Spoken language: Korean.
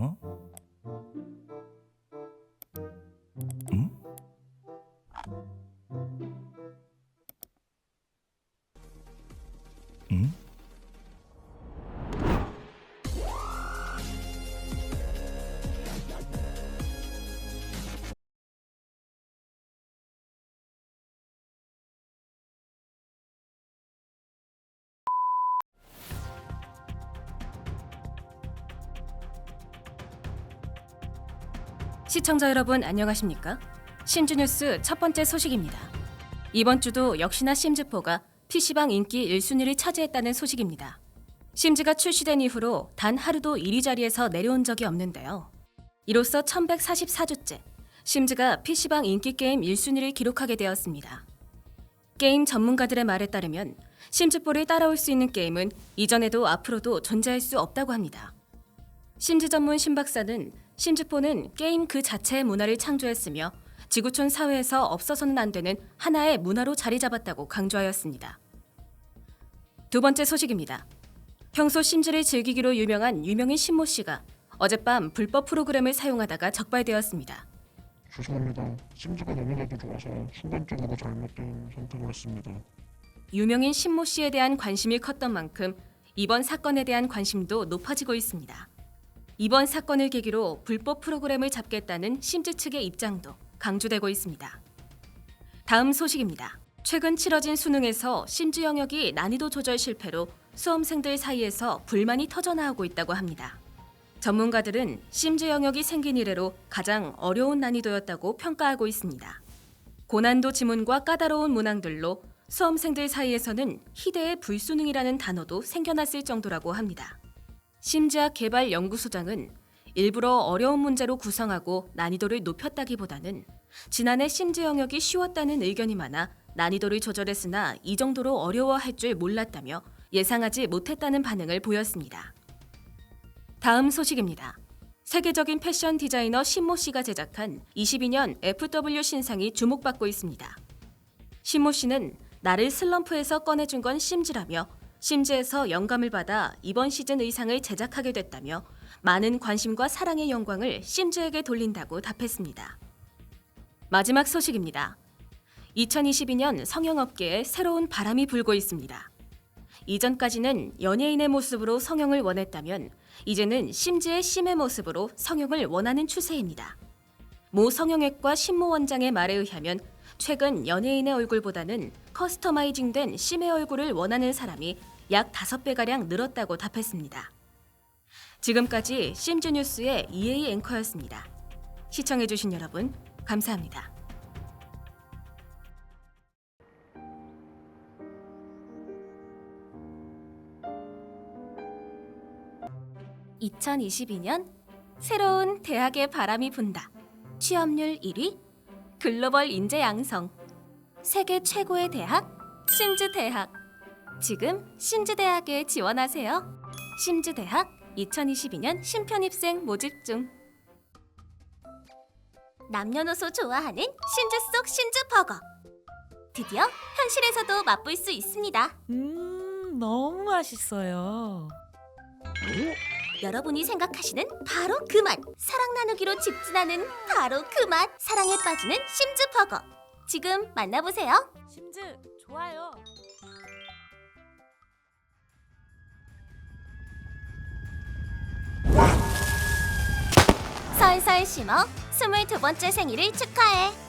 어? 응? 응? 시청자 여러분 안녕하십니까? 심즈뉴스 첫 번째 소식입니다. 이번 주도 역시나 심즈포가 PC방 인기 1순위를 차지했다는 소식입니다. 심즈가 출시된 이후로 단 하루도 1위 자리에서 내려온 적이 없는데요. 이로써 1144주째 심즈가 PC방 인기 게임 1순위를 기록하게 되었습니다. 게임 전문가들의 말에 따르면 심즈포를 따라올 수 있는 게임은 이전에도 앞으로도 존재할 수 없다고 합니다. 심즈 전문 심박사는 심즈포는 게임 그 자체의 문화를 창조했으며 지구촌 사회에서 없어서는 안 되는 하나의 문화로 자리 잡았다고 강조하였습니다. 두 번째 소식입니다. 평소 심즈를 즐기기로 유명한 유명인 신모 씨가 어젯밤 불법 프로그램을 사용하다가 적발되었습니다. 죄송합니다. 심지가 너무나도 좋아서 순간적으로 잘못된 선택을 했습니다. 유명인 신모 씨에 대한 관심이 컸던 만큼 이번 사건에 대한 관심도 높아지고 있습니다. 이번 사건을 계기로 불법 프로그램을 잡겠다는 심즈 측의 입장도 강조되고 있습니다. 다음 소식입니다. 최근 치러진 수능에서 심즈 영역이 난이도 조절 실패로 수험생들 사이에서 불만이 터져나오고 있다고 합니다. 전문가들은 심즈 영역이 생긴 이래로 가장 어려운 난이도였다고 평가하고 있습니다. 고난도 지문과 까다로운 문항들로 수험생들 사이에서는 희대의 불수능이라는 단어도 생겨났을 정도라고 합니다. 심지학 개발 연구소장은 일부러 어려운 문제로 구성하고 난이도를 높였다기보다는 지난해 심지 영역이 쉬웠다는 의견이 많아 난이도를 조절했으나 이 정도로 어려워할 줄 몰랐다며 예상하지 못했다는 반응을 보였습니다. 다음 소식입니다. 세계적인 패션 디자이너 신모 씨가 제작한 22년 FW 신상이 주목받고 있습니다. 신모 씨는 나를 슬럼프에서 꺼내준 건 심즈라며 심즈에서 영감을 받아 이번 시즌 의상을 제작하게 됐다며 많은 관심과 사랑의 영광을 심즈에게 돌린다고 답했습니다. 마지막 소식입니다. 2022년 성형업계에 새로운 바람이 불고 있습니다. 이전까지는 연예인의 모습으로 성형을 원했다면 이제는 심지의 심의 모습으로 성형을 원하는 추세입니다. 모 성형외과 신모 원장의 말에 의하면 최근 연예인의 얼굴보다는 커스터마이징된 심의 얼굴을 원하는 사람이 약 5배가량 늘었다고 답했습니다. 지금까지 심즈 뉴스의 EA 앵커였습니다. 시청해주신 여러분, 감사합니다. (2022년) 새로운 대학의 바람이 분다 취업률 1위 글로벌 인재 양성 세계 최고의 대학 심즈 대학 지금 심즈 대학에 지원하세요. 심즈 대학 2022년 신편입생 모집 중. 남녀노소 좋아하는 심즈 속 심즈 버거. 드디어 현실에서도 맛볼 수 있습니다. 음, 너무 맛있어요. 여러분이 생각하시는 바로 그 맛. 사랑 나누기로 직진하는 바로 그 맛. 사랑에 빠지는 심즈 버거. 지금 만나보세요. 심즈 좋아요. 설설 심어 22번째 생일을 축하해.